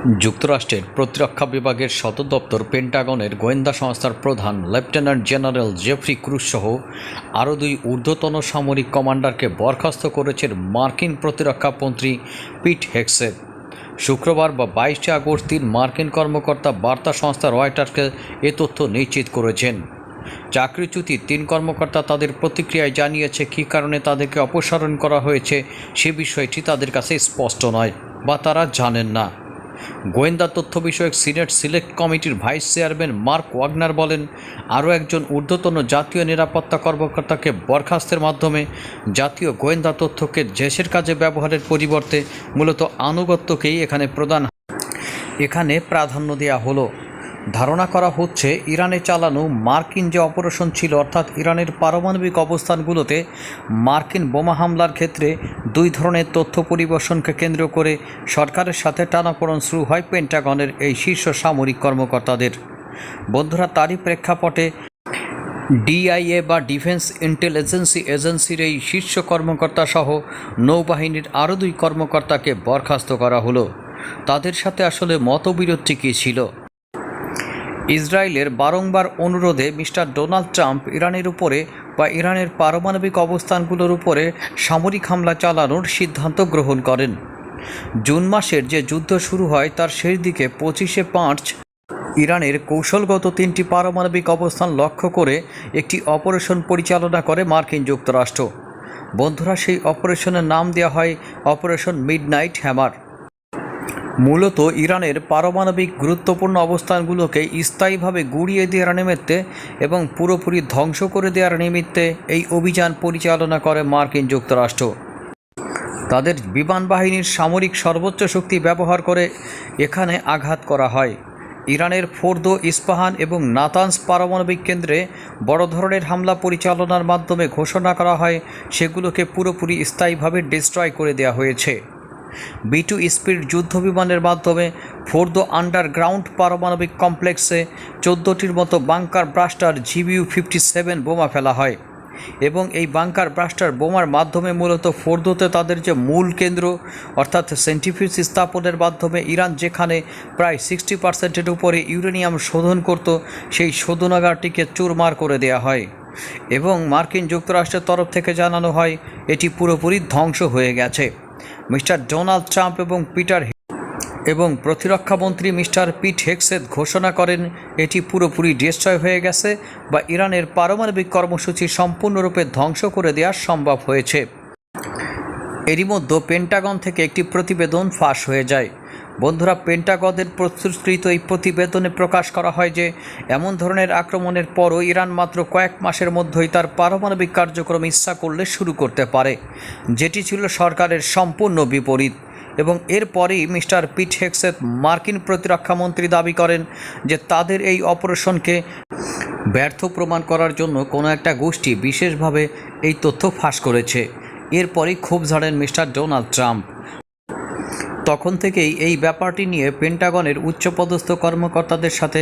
যুক্তরাষ্ট্রের প্রতিরক্ষা বিভাগের সদর দপ্তর পেন্টাগনের গোয়েন্দা সংস্থার প্রধান লেফটেন্যান্ট জেনারেল জেফ্রি ক্রুজ সহ আরও দুই ঊর্ধ্বতন সামরিক কমান্ডারকে বরখাস্ত করেছেন মার্কিন প্রতিরক্ষা মন্ত্রী পিট হেক্সের শুক্রবার বা বাইশে আগস্ট তিন মার্কিন কর্মকর্তা বার্তা সংস্থা রয়টার্সকে এ তথ্য নিশ্চিত করেছেন। চাকরিচ্যুতি তিন কর্মকর্তা তাদের প্রতিক্রিয়ায় জানিয়েছে কী কারণে তাদেরকে অপসারণ করা হয়েছে সে বিষয়টি তাদের কাছে স্পষ্ট নয় বা তারা জানেন না। গোয়েন্দা তথ্য বিষয়ক সিনেট সিলেক্ট কমিটির ভাইস চেয়ারম্যান মার্ক ওয়াগনার বলেন, আরও একজন ঊর্ধ্বতন জাতীয় নিরাপত্তা কর্মকর্তাকে বরখাস্তের মাধ্যমে জাতীয় গোয়েন্দা তথ্যকে দেশের কাজে ব্যবহারের পরিবর্তে মূলত আনুগত্যকেই এখানে প্রদান এখানে প্রাধান্য দেওয়া হলো ধারণা করা হচ্ছে ইরানে চালানো মার্কিন যে অপারেশন ছিল, অর্থাৎ ইরানের পারমাণবিক অবস্থানগুলোতে মার্কিন বোমা হামলার ক্ষেত্রে দুই ধরনের তথ্য পরিবেশনকে কেন্দ্র করে সরকারের সাথে টানাপোড়ন শুরু হয় পেন্টাগনের এই শীর্ষ সামরিক কর্মকর্তাদের। বন্ধুরা, তারই প্রেক্ষাপটে ডিআইএ বা ডিফেন্স ইন্টেলিজেন্সি এজেন্সির এই শীর্ষ কর্মকর্তা সহ নৌবাহিনীর আরও দুই কর্মকর্তাকে বরখাস্ত করা হলো। তাদের সাথে আসলে মতবিরোধটি কী ছিল? ইসরায়েলের বারংবার অনুরোধে মিস্টার ডোনাল্ড ট্রাম্প ইরানের উপরে বা ইরানের পারমাণবিক অবস্থানগুলোর উপরে সামরিক হামলা চালানোর সিদ্ধান্ত গ্রহণ করেন। জুন মাসের যে যুদ্ধ শুরু হয় তার শেষ দিকে পঁচিশে পাঁচ ইরানের কৌশলগত তিনটি পারমাণবিক অবস্থান লক্ষ্য করে একটি অপারেশন পরিচালনা করে মার্কিন যুক্তরাষ্ট্র। বন্ধুরা, সেই অপারেশনের নাম দেওয়া হয় অপারেশন মিডনাইট হ্যামার। মূলত ইরানের পারমাণবিক গুরুত্বপূর্ণ অবস্থানগুলোকে স্থায়ীভাবে গুড়িয়ে দেওয়ার নিমিত্তে এবং পুরোপুরি ধ্বংস করে দেওয়ার নিমিত্তে এই অভিযান পরিচালনা করে মার্কিন যুক্তরাষ্ট্র। তাদের বিমান বাহিনীর সামরিক সর্বোচ্চ শক্তি ব্যবহার করে এখানে আঘাত করা হয়। ইরানের ফোর্দো ইস্পাহান এবং নাতানস পারমাণবিক কেন্দ্রে বড় ধরনের হামলা পরিচালনার মাধ্যমে ঘোষণা করা হয়, সেগুলোকে পুরোপুরি স্থায়ীভাবে ডিস্ট্রয় করে দেওয়া হয়েছে। বি টু স্পিড যুদ্ধ বিমানের মাধ্যমে ফোর্দো আন্ডারগ্রাউন্ড পারমাণবিক কমপ্লেক্সে চোদ্দোটির মতো bunker buster GBU fifty seven বোমা ফেলা হয় এবং এই বাংকার ব্রাস্টার বোমার মাধ্যমে মূলত ফোর্দোতে তাদের যে মূল কেন্দ্র, অর্থাৎ সেন্টিফিউজ স্থাপনের মাধ্যমে ইরান যেখানে প্রায় সিক্সটি পার্সেন্টের উপরে ইউরেনিয়াম শোধন করত, সেই শোধনাগারটিকে চুরমার করে দেওয়া হয় এবং মার্কিন যুক্তরাষ্ট্রের তরফ থেকে জানানো হয়, এটি পুরোপুরি ধ্বংস হয়ে গেছে। মিস্টার ডোনাল্ড ট্রাম্প এবং পিটার এবং প্রতিরক্ষামন্ত্রী মিস্টার পিট হেক্সেদ ঘোষণা করেন এটি পুরোপুরি ডিস্ট্রয় হয়ে গেছে বা ইরানের পারমাণবিক কর্মসূচি সম্পূর্ণরূপে ধ্বংস করে দেওয়া সম্ভব হয়েছে। এরই মধ্যে পেন্টাগন থেকে একটি প্রতিবেদন ফাঁস হয়ে যায়। বন্ধুরা পেন্টাগনের প্রস্তুতকৃত এই প্রতিবেদনে প্রকাশ করা হয় যে, এমন ধরনের আক্রমণের পরও ইরান মাত্র কয়েক মাসের মধ্যেই তার পারমাণবিক কার্যক্রম ইচ্ছা করলে শুরু করতে পারে। যেটি ছিল সরকারের সম্পূর্ণ বিপরীত। এবং এরপরেই মিস্টার পিট হেক্সেত মার্কিন প্রতিরক্ষামন্ত্রী দাবি করেন যে, তাদের এই অপারেশনকে ব্যর্থ প্রমাণ করার জন্য কোনো একটা গোষ্ঠী বিশেষভাবে এই তথ্য ফাঁস করেছে। এরপরই ক্ষোভ ঝাড়েন মিস্টার ডোনাল্ড ট্রাম্প। তখন থেকেই এই ব্যাপারটি নিয়ে পেন্টাগনের উচ্চপদস্থ কর্মকর্তাদের সাথে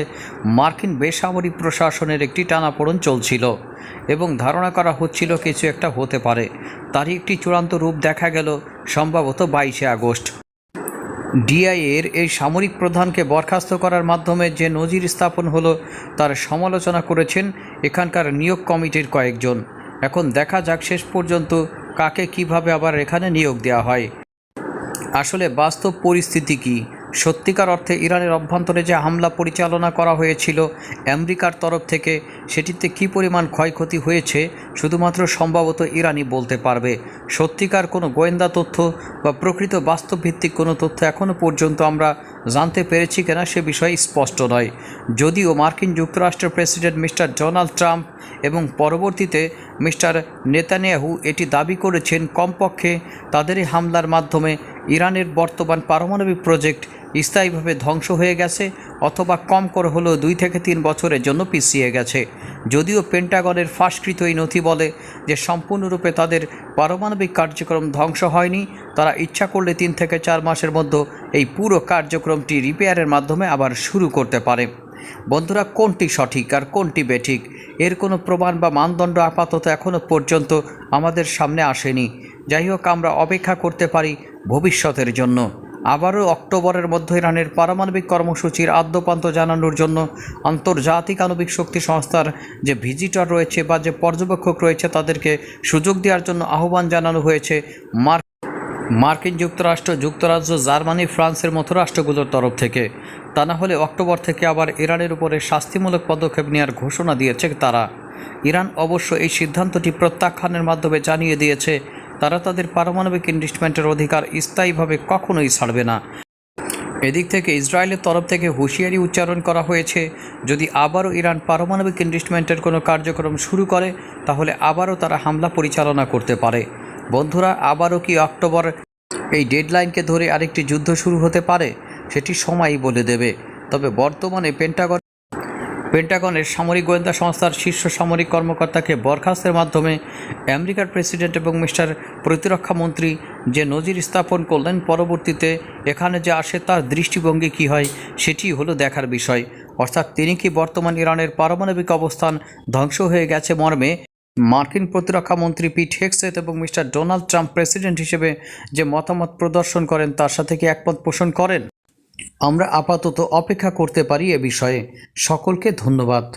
মার্কিন বেসামরিক প্রশাসনের একটি টানাপোড়ন চলছিল এবং ধারণা করা হচ্ছিল কিছু একটা হতে পারে। তারই একটি চূড়ান্ত রূপ দেখা গেল সম্ভবত বাইশে আগস্ট। ডিআইএর এই সামরিক প্রধানকে বরখাস্ত করার মাধ্যমে যে নজির স্থাপন হলো, তার সমালোচনা করেছেন এখানকার নিয়োগ কমিটির কয়েকজন। এখন দেখা যাক শেষ পর্যন্ত কাকে কীভাবে আবার এখানে নিয়োগ দেওয়া হয়। আসলে বাস্তব পরিস্থিতি কি? সত্যিকার অর্থে ইরানের অভ্যন্তরে যে হামলা পরিচালনা করা হয়েছিল আমেরিকার তরফ থেকে, সেটিতে কী পরিমাণ ক্ষয়ক্ষতি হয়েছে শুধুমাত্র সম্ভবত ইরানই বলতে পারবে। সত্যিকার কোনো গোয়েন্দা তথ্য বা প্রকৃত বাস্তবভিত্তিক কোনো তথ্য এখনও পর্যন্ত আমরা জানতে পেরেছি কিনা সে বিষয়ে স্পষ্ট নয়। যদিও মার্কিন যুক্তরাষ্ট্রের প্রেসিডেন্ট মিস্টার ডোনাল্ড ট্রাম্প এবং পরবর্তীতে মিস্টার নেতানিয়াহু এটি দাবি করেছেন, কমপক্ষে তাদেরই হামলার মাধ্যমে ইরানের বর্তমান পারমাণবিক প্রজেক্ট স্থায়ীভাবে ধ্বংস হয়ে গেছে অথবা কম করে হলেও দুই থেকে তিন বছরের জন্য পিছিয়ে গেছে। যদিও পেন্টাগনের ফাঁসকৃত এই নথি বলে যে সম্পূর্ণরূপে তাদের পারমাণবিক কার্যক্রম ধ্বংস হয়নি, তারা ইচ্ছা করলে তিন থেকে চার মাসের মধ্যে এই পুরো কার্যক্রমটি রিপেয়ারের মাধ্যমে আবার শুরু করতে পারে। বন্ধুরা, কোনটি সঠিক আর কোনটি বেঠিক? এর কোনো প্রমাণ বা মানদণ্ড আপাতত এখনও পর্যন্ত আমাদের সামনে আসেনি। যাই হোক, আমরা অপেক্ষা করতে পারি ভবিষ্যতের জন্য। আবারও অক্টোবরের মধ্যে ইরানের পারমাণবিক কর্মসূচির আদ্যপান্ত জানানোর জন্য আন্তর্জাতিক আণবিক শক্তি সংস্থার যে ভিজিটর রয়েছে বা যে পর্যবেক্ষক রয়েছে, তাদেরকে সুযোগ দেওয়ার জন্য আহ্বান জানানো হয়েছে মার্ক মার্কিন যুক্তরাষ্ট্র, যুক্তরাজ্য, জার্মানি, ফ্রান্সের মতো রাষ্ট্রগুলোর তরফ থেকে। তা না হলে অক্টোবর থেকে আবার ইরানের উপরে শাস্তিমূলক পদক্ষেপ নেওয়ার ঘোষণা দিয়েছে তারা। ইরান অবশ্য এই সিদ্ধান্তটি প্রত্যাখ্যানের মাধ্যমে জানিয়ে দিয়েছে তারা তাদের পারমাণবিক ইনভেস্টমেন্টের অধিকার স্থায়ীভাবে কখনোই ছাড়বে না। এদিক থেকে ইসরায়েলের তরফ থেকে হুঁশিয়ারি উচ্চারণ করা হয়েছে, যদি আবারও ইরান পারমাণবিক ইনভেস্টমেন্টের কোনো কার্যক্রম শুরু করে, তাহলে আবারও তারা হামলা পরিচালনা করতে পারে। বন্ধুরা, আবারও কি অক্টোবর এই ডেডলাইনকে ধরে আরেকটি যুদ্ধ শুরু হতে পারে, সেটি সময়ই বলে দেবে। তবে বর্তমানে পেন্টাগন পেন্টাগনের সামরিক গোয়েন্দা সংস্থার শীর্ষ সামরিক কর্মকর্তাকে বরখাস্তের মাধ্যমে আমেরিকার প্রেসিডেন্ট এবং মিস্টার প্রতিরক্ষা মন্ত্রী যে নজির স্থাপন করলেন পরবর্তীতে, এখানে যে আসে তার দৃষ্টিভঙ্গি কী হয়, সেটি হলো দেখার বিষয়। অর্থাৎ তিনি কি বর্তমান ইরানের পারমাণবিক অবস্থান ধ্বংস হয়ে গেছে মর্মে? মার্কিন প্রতিরক্ষা মন্ত্রী পিট হেক্সেট এবং মিস্টার ডোনাল্ড ট্রাম্প প্রেসিডেন্ট হিসেবে যে মতামত প্রদর্শন করেন তার সাথে কি একমত পোষণ করেন? আমরা আপাতত অপেক্ষা করতে পারি এ বিষয়ে। সকলকে ধন্যবাদ।